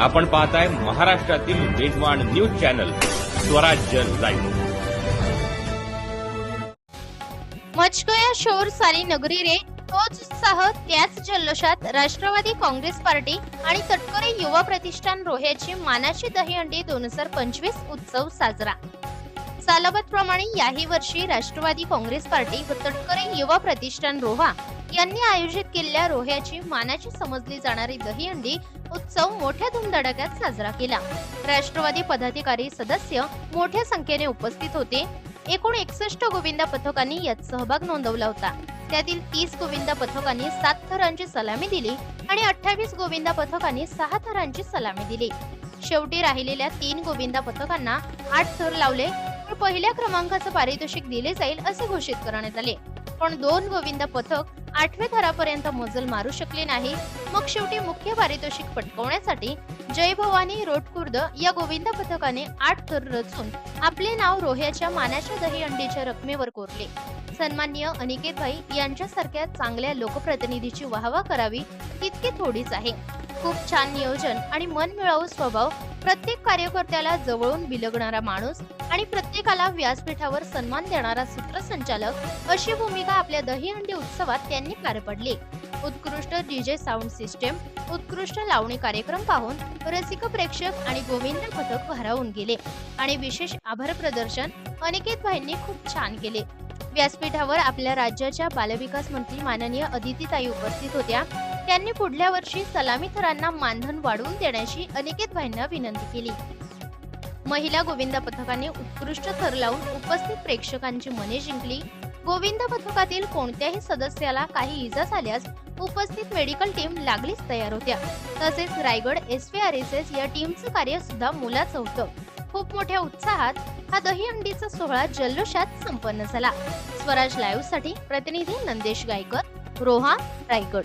आपण पाहताय महाराष्ट्रातील वेगवान न्यूज चॅनल स्वराज्य लाईव्ह. मचकया शोर सारी नगरी रे तोच उत्साह त्याच जल्लोषात राष्ट्रवादी काँग्रेस पार्टी आणि तटकरे युवा प्रतिष्ठान रोह्याची मानाची दहीहंडी दोन हजार पंचवीस उत्सव साजरा. सालाबत प्रमाणे याही वर्षी राष्ट्रवादी काँग्रेस पार्टी व तटकरे युवा प्रतिष्ठान रोहा यांनी आयोजित केलेल्या रोह्याची मानाची समजली जाणारी दहीहंडी उत्सव मोठ्या धुमधडाक्यात साजरा केला. राष्ट्रवादी पदाधिकारी सदस्य मोठ्या संख्येने उपस्थित होते. एकूण एकसष्ट गोविंदा पथकांनी यात सहभाग नोंदवला होता. त्यातील तीस गोविंदा पथकांनी सात थरांची सलामी दिली आणि अठ्ठावीस गोविंदा पथकांनी सहा थरांची सलामी दिली. शेवटी राहिलेल्या तीन गोविंदा पथकांना आठ थर लावले. तर पहिल्या क्रमांकाचं पारितोषिक दिले जाईल असे घोषित करण्यात आले. पण दोन गोविंदा पथक आठव्या थरापर्यंत मजल मारू शकले नाही. मग शेवटी मुख्य पारितोषिक पटकवण्यासाठी जय भवानी रोटकुर्द या गोविंद पथकाने आठ थर रचून आपले नाव रोह्याच्या मानाच्या दहीहंडीच्या रकमेवर कोरले. सन्माननीय अनिकेत भाई यांच्यासारख्या चांगल्या लोकप्रतिनिधीची वाहवा करावी तितकी थोडीच आहे. खूप छान नियोजन आणि मनमिळावू स्वभाव प्रत्येक कार्यकर्त्याला जवळून बिलगणारा माणूस आणि प्रत्येकाला व्यासपीठावर सन्मान देणारा सूत्रसंचालक अशी भूमिका आपल्या दहीहंडी उत्सवात त्यांनी पार पडली. उत्कृष्ट डीजे साऊंड सिस्टम उत्कृष्ट लावणी कार्यक्रम पाहून रसिक प्रेक्षक आणि गोविंद पथक भारावून गेले आणि विशेष आभार प्रदर्शन अनिकेत भाईंनी खूप छान केले. व्यासपीठावर आपल्या राज्याच्या बालविकास मंत्री माननीय अदितीताई उपस्थित होत्या. त्यांनी पुढल्या वर्षी सलामी थरांना मानधन वाढवून देण्याची अनिकेत भाईंना विनंती केली. महिला गोविंदा पथकाने उत्कृष्ट थर लावून उपस्थित प्रेक्षकांची मने जिंकली. गोविंद पथकातील कोणत्याही सदस्याला काही इजा झाल्यास उपस्थित मेडिकल टीम लागलीच तयार होत्या. तसेच रायगड एस या टीमचं कार्य सुद्धा मुलाचं होतं. खूप मोठ्या उत्साहात हा दहीहंडीचा सोहळा जल्लोषात संपन्न झाला. स्वराज लाईव्हसाठी प्रतिनिधी नंदेश गायकर रोहा रायगड.